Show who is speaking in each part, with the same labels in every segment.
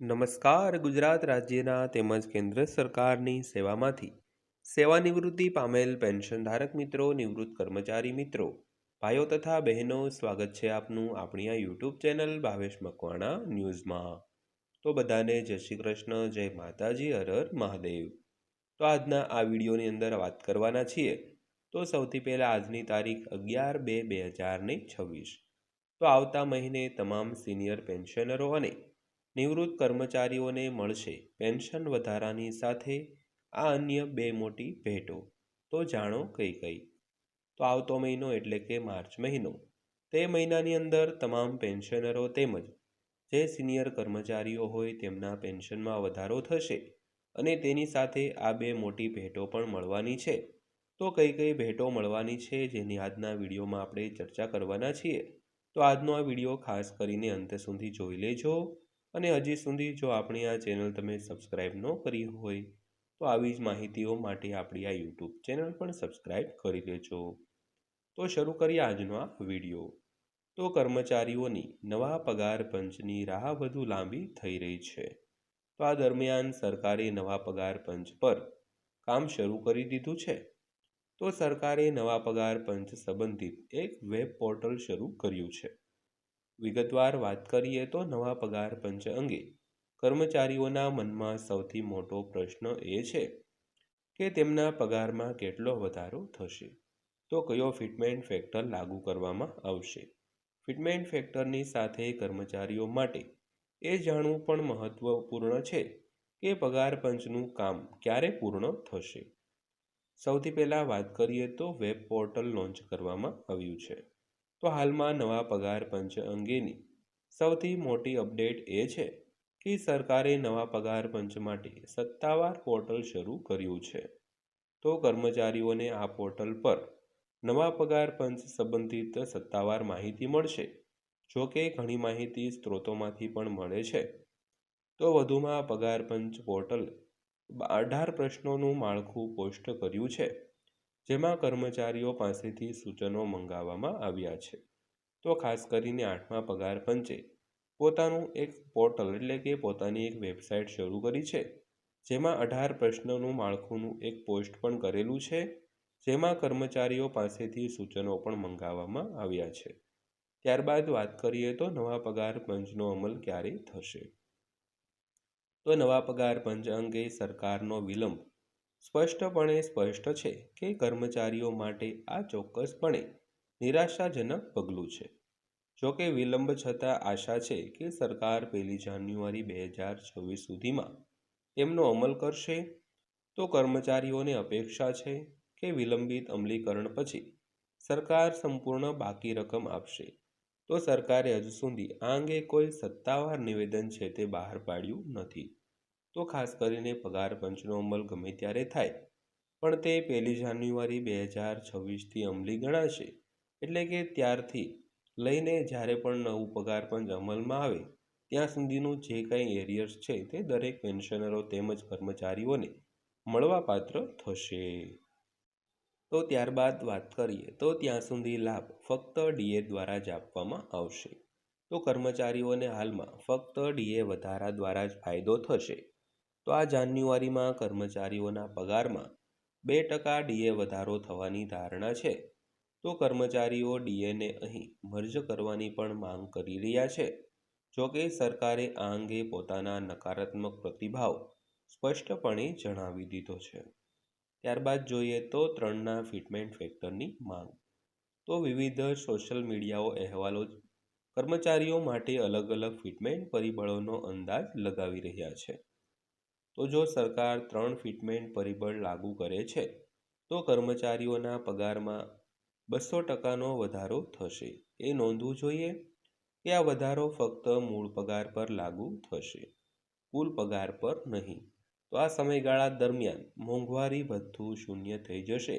Speaker 1: નમસ્કાર, ગુજરાત રાજ્યના તેમજ કેન્દ્ર સરકારની સેવામાંથી. સેવાનિવૃત્તિ પામેલ પેન્શનધારક મિત્રો, નિવૃત્ત કર્મચારી મિત્રો, ભાઈઓ તથા બહેનો, સ્વાગત છે આપનું આપણી આ યુટ્યુબ ચેનલ ભાવેશ મકવાણા ન્યૂઝમાં. તો બધાને જય શ્રી કૃષ્ણ, જય માતાજી હરર મહાદેવ. તો આજના આ વિડીયોની અંદર વાત કરવાના છીએ. તો સૌથી પહેલાં આજની તારીખ અગિયાર બે બે હજારને છવ્વીસ. તો આવતા મહિને તમામ સિનિયર પેન્શનરો અને નિવૃત્ત કર્મચારીઓને મળશે પેન્શન વધારાની સાથે આ અન્ય બે મોટી ભેટો. તો જાણો કઈ કઈ. તો આવતો મહિનો એટલે કે માર્ચ મહિનો. તે મહિનાની અંદર તમામ પેન્શનરો તેમજ જે સિનિયર કર્મચારીઓ હોય તેમના પેન્શનમાં વધારો થશે અને તેની સાથે આ બે મોટી ભેટો પણ મળવાની છે. તો કઈ કઈ ભેટો મળવાની છે જેની આજના વિડીયોમાં આપણે ચર્ચા કરવાના છીએ? તો આજનો આ વીડિયો ખાસ કરીને અંત સુધી જોઈ લેજો. અને હજી સુધી જો આપણી આ ચેનલ તમે સબસ્ક્રાઈબ ન કરી હોય, તો આવી જ માહિતીઓ માટે આપણી આ યુટ્યુબ ચેનલ પણ સબસ્ક્રાઈબ કરી લેજો. તો શરૂ કરીએ આજનો આ વીડિયો. તો કર્મચારીઓની નવા પગાર પંચની રાહ વધુ લાંબી થઈ રહી છે. તો આ દરમિયાન સરકારે નવા પગાર પંચ પર કામ શરૂ કરી દીધું છે? તો સરકારે નવા પગાર પંચ સંબંધિત એક વેબ પોર્ટલ શરૂ કર્યું છે. વિગતવાર વાત કરીએ તો નવા પગાર પંચ અંગે કર્મચારીઓના મનમાં સૌથી મોટો પ્રશ્ન એ છે કે તેમના પગારમાં કેટલો વધારો થશે? તો કયો ફિટમેન્ટ ફેક્ટર લાગુ કરવામાં આવશે? ફિટમેન્ટ ફેક્ટરની સાથે કર્મચારીઓ માટે એ જાણવું પણ મહત્વપૂર્ણ છે કે પગાર પંચનું કામ ક્યારે પૂર્ણ થશે. સૌથી પહેલાં વાત કરીએ તો વેબ પોર્ટલ લોન્ચ કરવામાં આવ્યું છે. તો હાલમાં નવા પગાર પંચ અંગેની સૌથી મોટી અપડેટ એ છે કે સરકારે નવા પગાર પંચ માટે સત્તાવાર પોર્ટલ શરૂ કર્યું છે. તો કર્મચારીઓને આ પોર્ટલ પર નવા પગાર પંચ સંબંધિત સત્તાવાર માહિતી મળશે, જો કે ઘણી માહિતી સ્ત્રોતોમાંથી પણ મળે છે. તો વધુમાં પગાર પંચ પોર્ટલ અઢાર પ્રશ્નોનું માળખું પોસ્ટ કર્યું છે. જેમાં કર્મચારીઓ પાસેથી સૂચનો મંગાવવામાં આવ્યા છે. તો ખાસ કરીને આઠમા પગાર પંચે પોતાનું એક પોર્ટલ એટલે કે પોતાની એક વેબસાઇટ શરૂ કરી છે, જેમાં અઢાર પ્રશ્નોનું માળખુંનું એક પોસ્ટ પણ કરેલું છે, જેમાં કર્મચારીઓ પાસેથી સૂચનો પણ મંગાવવામાં આવ્યા છે. ત્યારબાદ વાત કરીએ તો નવા પગાર પંચનો અમલ ક્યારે થશે? તો નવા પગાર પંચ અંગે સરકારનો વિલંબ સ્પષ્ટપણે સ્પષ્ટ છે કે કર્મચારીઓ માટે આ ચોક્કસપણે નિરાશાજનક પગલું છે. જોકે વિલંબ છતાં આશા છે કે સરકાર પહેલી જાન્યુઆરી બે હજાર છવ્વીસ સુધીમાં તેમનો અમલ કરશે. તો કર્મચારીઓને અપેક્ષા છે કે વિલંબિત અમલીકરણ પછી સરકાર સંપૂર્ણ બાકી રકમ આપશે. તો સરકારે હજુ સુધી આ અંગે કોઈ સત્તાવાર નિવેદન છે તે બહાર પાડ્યું નથી. તો ખાસ કરીને પગાર પંચનો અમલ ગમે ત્યારે થાય. પણ તે પહેલી જાન્યુઆરી બે હજાર છવ્વીસથી અમલી ગણાશે. એટલે કે ત્યારથી લઈને જ્યારે પણ નવું પગાર પંચ અમલમાં આવે, ત્યાં સુધીનું જે કંઈ એરિયર્સ છે તે દરેક પેન્શનરો તેમજ કર્મચારીઓને મળવાપાત્ર થશે. તો ત્યારબાદ વાત કરીએ, તો ત્યાં સુધી લાભ ફક્ત ડીએ દ્વારા જ આપવામાં આવશે. તો કર્મચારીઓને હાલમાં ફક્ત ડીએ વધારા દ્વારા જ ફાયદો થશે. તો આ જાન્યુઆરીમાં કર્મચારીઓના પગારમાં બે ટકા ડીએ વધારો થવાની ધારણા છે. તો કર્મચારીઓ ડીએને અહીં મર્જ કરવાની પણ માંગ કરી રહ્યા છે. જોકે સરકારે આ અંગે પોતાના નકારાત્મક પ્રતિભાવ સ્પષ્ટપણે જણાવી દીધો છે. ત્યારબાદ જોઈએ તો ત્રણના ફિટમેન્ટ ફેક્ટરની માંગ. તો વિવિધ સોશિયલ મીડિયાઓ અહેવાલો કર્મચારીઓ માટે અલગ અલગ ફિટમેન્ટ પરિબળોનો અંદાજ લગાવી રહ્યા છે. તો જો સરકાર ત્રણ ફિટમેન્ટ પરિબળ લાગુ કરે છે, તો કર્મચારીઓના પગારમાં બસો ટકાનો વધારો થશે. એ નોંધવું જોઈએ કે આ વધારો ફક્ત મૂળ પગાર પર લાગુ થશે, કુલ પગાર પર નહીં. તો આ સમયગાળા દરમિયાન મોંઘવારી ભથ્થું શૂન્ય થઈ જશે,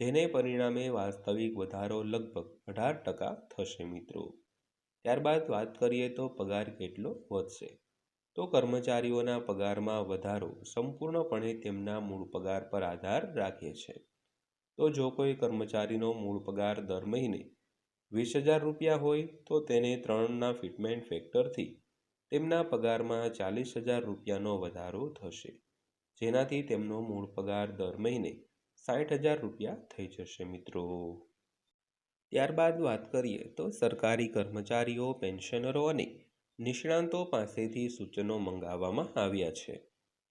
Speaker 1: જેને પરિણામે વાસ્તવિક વધારો લગભગ અઢાર ટકા થશે મિત્રો. ત્યારબાદ વાત કરીએ તો પગાર કેટલો વધશે. તો કર્મચારીઓના પગારમાં વધારો સંપૂર્ણપણે તેમના મૂળ પગાર પર આધાર રાખે છે. તો જો કોઈ કર્મચારીનો મૂળ પગાર દર મહિને વીસ હજાર રૂપિયા હોય, તો તેને ત્રણના ફિટમેન્ટ ફેક્ટરથી તેમના પગારમાં ચાલીસ હજાર રૂપિયાનો વધારો થશે, જેનાથી તેમનો મૂળ પગાર દર મહિને સાઠ હજાર રૂપિયા થઈ જશે મિત્રો. ત્યારબાદ વાત કરીએ તો સરકારી કર્મચારીઓ, પેન્શનરો અને નિષ્ણાંતો પાસેથી સૂચનો મંગાવવામાં આવ્યા છે.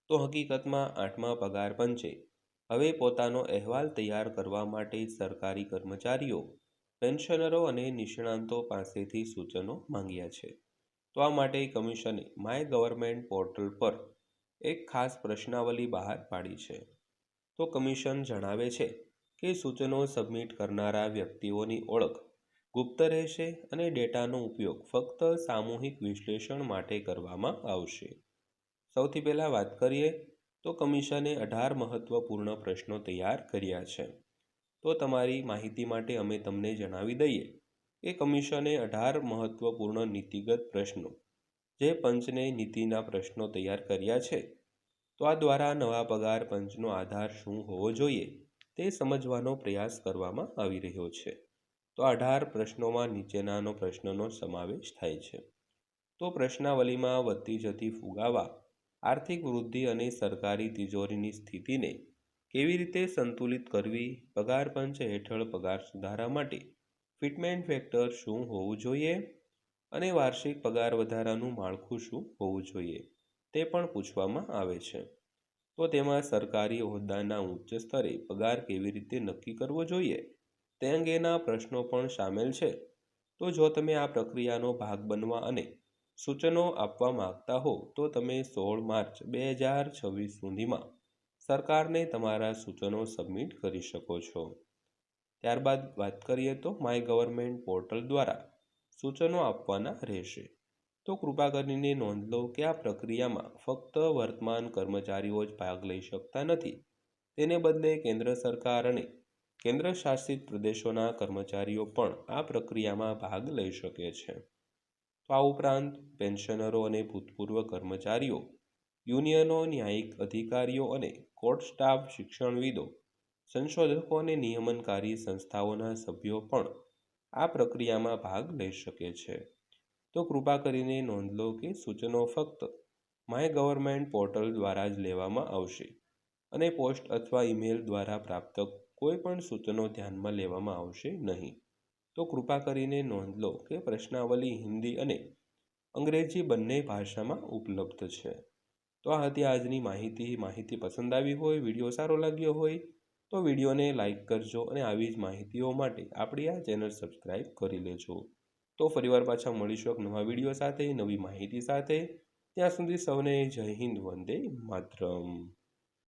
Speaker 1: તો હકીકતમાં આઠમા પગાર પંચે હવે પોતાનો અહેવાલ તૈયાર કરવા માટે સરકારી કર્મચારીઓ, પેન્શનરો અને નિષ્ણાંતો પાસેથી સૂચનો માંગ્યા છે. તો આ માટે કમિશને માય ગવર્મેન્ટ પોર્ટલ પર એક ખાસ પ્રશ્નાવલી બહાર પાડી છે. તો કમિશન જણાવે છે કે સૂચનો સબમિટ કરનારા વ્યક્તિઓની ઓળખ ગુપ્ત રહેશે અને ડેટાનો ઉપયોગ ફક્ત સામૂહિક વિશ્લેષણ માટે કરવામાં આવશે. સૌથી પહેલાં વાત કરીએ તો કમિશને અઢાર મહત્વપૂર્ણ પ્રશ્નો તૈયાર કર્યા છે. તો તમારી માહિતી માટે અમે તમને જણાવી દઈએ કે કમિશને અઢાર મહત્વપૂર્ણ નીતિગત પ્રશ્નો, જે પંચને નીતિના પ્રશ્નો તૈયાર કર્યા છે, તો આ દ્વારા નવા પગાર પંચનો આધાર શું હોવો જોઈએ તે સમજવાનો પ્રયાસ કરવામાં આવી રહ્યો છે. તો અઢાર પ્રશ્નોમાં નીચેનાનો પ્રશ્નનો સમાવેશ થાય છે. તો પ્રશ્નાવલીમાં વધતી જતી ફુગાવા, આર્થિક વૃદ્ધિ અને સરકારી તિજોરીની સ્થિતિને કેવી રીતે સંતુલિત કરવી, પગાર પંચ હેઠળ પગાર સુધારા માટે ફિટમેન્ટ ફેક્ટર શું હોવું જોઈએ અને વાર્ષિક પગાર વધારાનું માળખું શું હોવું જોઈએ તે પણ પૂછવામાં આવે છે. તો તેમાં સરકારી હોદ્દાના ઉચ્ચ સ્તરે પગાર કેવી રીતે નક્કી કરવો જોઈએ તે અંગેના પ્રશ્નો પણ સામેલ છે. તો જો તમે આ પ્રક્રિયાનો ભાગ બનવા અને સૂચનો આપવા માગતા હો, તો તમે સોળ માર્ચ બે હજાર છવ્વીસ સુધીમાં સરકારને તમારા સૂચનો સબમિટ કરી શકો છો. ત્યારબાદ વાત કરીએ તો માય ગવર્મેન્ટ પોર્ટલ દ્વારા સૂચનો આપવાના રહેશે. તો કૃપા કરીને નોંધ લો કે આ પ્રક્રિયામાં ફક્ત વર્તમાન કર્મચારીઓ જ ભાગ લઈ શકતા નથી. તેને બદલે કેન્દ્ર સરકાર અને કેન્દ્ર શાસિત પ્રદેશોના કર્મચારીઓ પણ આ પ્રક્રિયામાં ભાગ લઈ શકે છે. તો આ ઉપરાંત પેન્શનરો અને ભૂતપૂર્વ કર્મચારીઓ, યુનિયનો, ન્યાયિક અધિકારીઓ અને કોર્ટ સ્ટાફ, શિક્ષણવિદો સંશોધકો અને નિયમનકારી સંસ્થાઓના સભ્યો પણ આ પ્રક્રિયામાં ભાગ લઈ શકે છે. તો કૃપા કરીને નોંધ લો કે સૂચનો ફક્ત માય ગવર્મેન્ટ પોર્ટલ દ્વારા જ લેવામાં આવશે અને પોસ્ટ અથવા ઈમેલ દ્વારા પ્રાપ્ત કોઈ પણ સૂચનો ધ્યાનમાં લેવામાં આવશે નહીં. તો કૃપા કરીને નોંધ લો કે પ્રશ્નાવલી હિન્દી અને અંગ્રેજી બંને ભાષામાં ઉપલબ્ધ છે. તો આ હતી આજની માહિતી. માહિતી પસંદ આવી હોય, વીડિયો સારો લાગ્યો હોય, તો વિડીયોને લાઇક કરજો અને આવી જ માહિતીઓ માટે આપણી આ ચેનલ સબસ્ક્રાઈબ કરી લેજો. તો ફરીવાર પાછા મળીશું એક નવા વીડિયો સાથે, નવી માહિતી સાથે. ત્યાં સુધી સૌને જય હિન્દ, વંદે માતરમ.